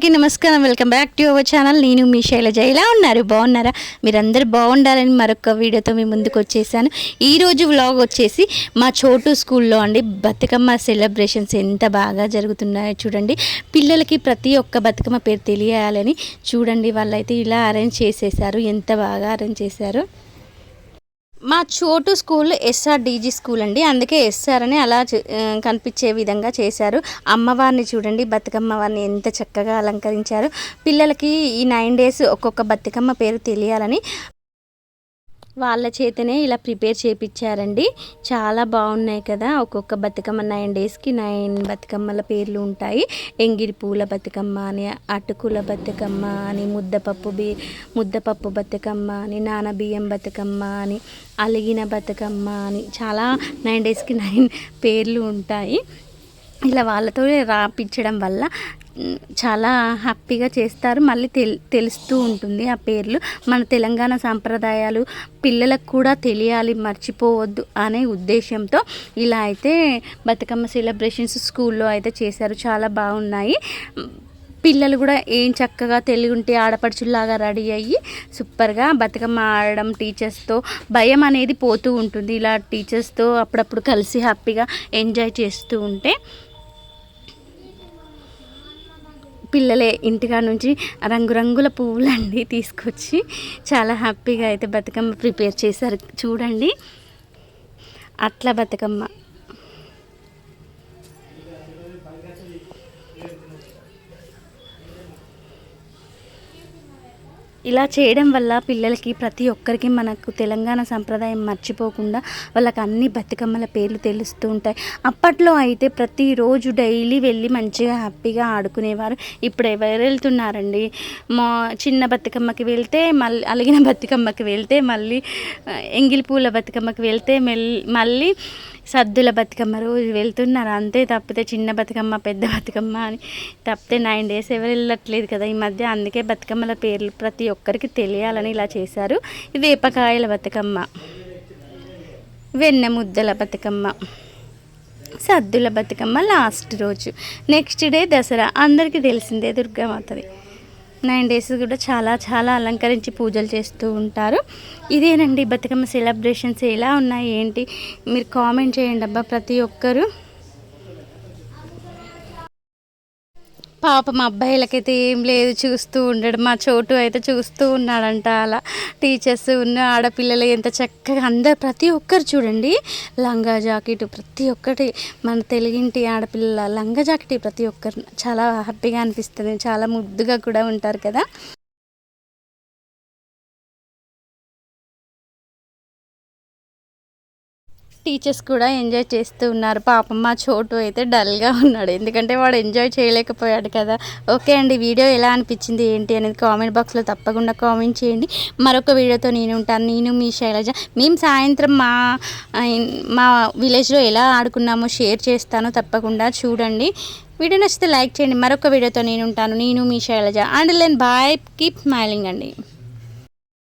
అందరికీ నమస్కారం. Welcome back to our channel. నేను మీ శైలజ. ఇలా ఉన్నారు? బాగున్నారా? మీరందరూ బాగుండాలని మరొక వీడియోతో మీ ముందుకు వచ్చేసాను. ఈరోజు వ్లాగ్ వచ్చేసి మా చోటు స్కూల్లో అండి. బతుకమ్మ సెలబ్రేషన్స్ ఎంత బాగా జరుగుతున్నాయో చూడండి. పిల్లలకి ప్రతి ఒక్క బతుకమ్మ పేరు తెలియాలని చూడండి. వాళ్ళైతే ఇలా అరేంజ్ చేసేసారు. ఎంత బాగా అరేంజ్ చేశారు. మా చోటు స్కూల్ ఎస్ఆర్డీజీ స్కూల్ అండి. అందుకే ఎస్ఆర్ అని అలా కనిపించే విధంగా చేశారు. అమ్మవారిని చూడండి. బతుకమ్మ వారిని ఎంత చక్కగా అలంకరించారు. పిల్లలకి ఈ నైన్ డేస్ ఒక్కొక్క బతుకమ్మ పేరు తెలియాలని వాళ్ళ చేతనే ఇలా ప్రిపేర్ చేపించారండి చాలా బాగున్నాయి కదా. ఒక్కొక్క బతుకమ్మ నైన్ డేస్కి నైన్ బతుకమ్మల పేర్లు ఉంటాయి. ఎంగిరి పూల బతుకమ్మ అని అటుకుల బతుకమ్మ అని ముద్దపప్పు బి ముద్దపప్పు బతుకమ్మ అని నానబియ్యం బతుకమ్మ అని అలిగిన బతుకమ్మ అని చాలా నైన్ డేస్కి నైన్ పేర్లు ఉంటాయి. ఇలా వాళ్ళతో రాపించడం వల్ల చాలా హ్యాపీగా చేస్తారు. మళ్ళీ తెల్ తెలుస్తూ ఉంటుంది ఆ పేర్లు. మన తెలంగాణ సాంప్రదాయాలు పిల్లలకు కూడా తెలియాలి మర్చిపోవద్దు అనే ఉద్దేశంతో ఇలా అయితే బతుకమ్మ సెలబ్రేషన్స్ స్కూల్లో అయితే చేశారు. చాలా బాగున్నాయి. పిల్లలు కూడా ఏం చక్కగా తెలివి ఉంటే ఆడపడుచుల్లాగా రెడీ అయ్యి సూపర్గా బతుకమ్మ ఆడడం టీచర్స్తో భయం అనేది పోతూ ఉంటుంది. ఇలా టీచర్స్తో అప్పుడప్పుడు కలిసి హ్యాపీగా ఎంజాయ్ చేస్తూ ఉంటే పిల్లలే ఇంటికా నుంచి రంగురంగుల పువ్వులన్నీ తీసుకొచ్చి చాలా హ్యాపీగా అయితే బతుకమ్మ ప్రిపేర్ చేశారు. చూడండి. అట్ల బతుకమ్మ. ఇలా చేయడం వల్ల పిల్లలకి ప్రతి ఒక్కరికి మనకు తెలంగాణ సంప్రదాయం మర్చిపోకుండా వాళ్ళకి అన్ని బతుకమ్మల పేర్లు తెలుస్తూ ఉంటాయి. అప్పట్లో అయితే ప్రతిరోజు డైలీ వెళ్ళి మంచిగా హ్యాపీగా ఆడుకునేవారు. ఇప్పుడు ఎవరు వెళ్తున్నారండి? మా చిన్న బతుకమ్మకి వెళ్తే మళ్ళీ అలిగిన బతుకమ్మకి వెళ్తే మళ్ళీ ఎంగిలి పూల బతుకమ్మకి వెళ్తే మెల్ మళ్ళీ సద్దుల బతుకమ్మ రోజు వెళ్తున్నారు. అంతే తప్పితే చిన్న బతుకమ్మ పెద్ద బతుకమ్మ అని తప్పితే నైన్ డేస్ ఎవరు వెళ్ళట్లేదు కదా ఈ మధ్య. అందుకే బతుకమ్మల పేర్లు ప్రతి ఒక్కరికి తెలియాలని ఇలా చేశారు. వేపకాయల బతుకమ్మ వెన్న ముద్దల బతుకమ్మ సద్దుల బతుకమ్మ లాస్ట్ రోజు. Next day Dasara. అందరికీ తెలిసిందే దుర్గామాతది. నైన్ డేస్ కూడా చాలా చాలా అలంకరించి పూజలు చేస్తూ ఉంటారు. ఇదేనండి బతుకమ్మ సెలబ్రేషన్స్ ఎలా ఉన్నాయి ఏంటి? మీరు కామెంట్ చేయండి అబ్బా ప్రతి ఒక్కరు. పాపం అబ్బాయిలకైతే ఏం లేదు చూస్తూ ఉండడు. మా చోటు అయితే చూస్తూ ఉన్నాడంట అలా. టీచర్స్ ఉన్న ఆడపిల్లలు ఎంత చక్కగా అందరు ప్రతి ఒక్కరు చూడండి. లంగా జాకెట్ ప్రతి ఒక్కటి మన తెలుగింటి ఆడపిల్లల లంగా జాకెట్ ప్రతి ఒక్కరు. చాలా హ్యాపీగా అనిపిస్తుంది. చాలా ముద్దుగా కూడా ఉంటారు కదా. టీచర్స్ కూడా ఎంజాయ్ చేస్తూ ఉన్నారు. పాపం మా చోటు అయితే డల్గా ఉన్నాడు. ఎందుకంటే వాడు ఎంజాయ్ చేయలేకపోయాడు కదా. ఓకే అండి వీడియో ఎలా అనిపించింది ఏంటి అనేది కామెంట్ బాక్స్లో తప్పకుండా కామెంట్ చేయండి. మరొక వీడియోతో నేను ఉంటాను. నేను మీ శైలజ. మేము సాయంత్రం మా మా విలేజ్లో ఎలా ఆడుకున్నామో షేర్ చేస్తాను. తప్పకుండా చూడండి. వీడియో నచ్చితే లైక్ చేయండి. మరొక వీడియోతో నేను ఉంటాను. నేను మీ శైలజ. అండ్ లెన్ బాయ్. కీప్ స్మైలింగ్ అండి.